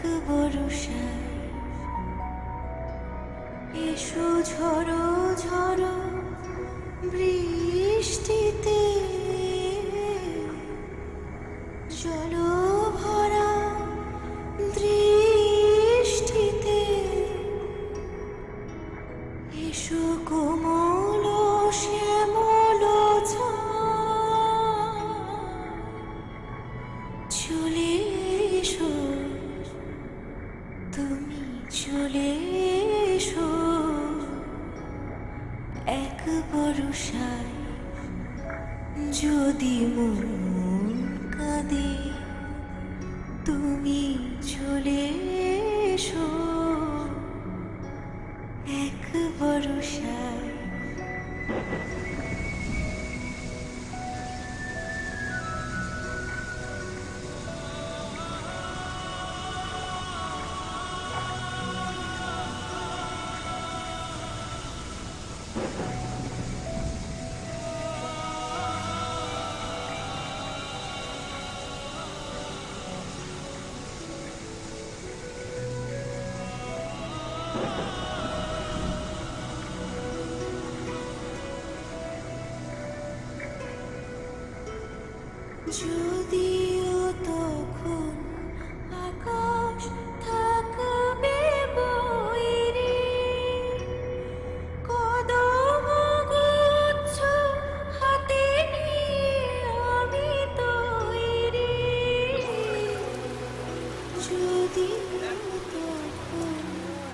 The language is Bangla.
এক বরসায় এসো ঝড়ো ঝড়ো বৃষ্টিতে। জল ভরা দৃষ্টিতে। এসো চলে এসো। তুমি চলে এসো। এক বরসায় যদি মন কাঁদে তুমি চলে এসো। এক বরসায় যদি Thank you.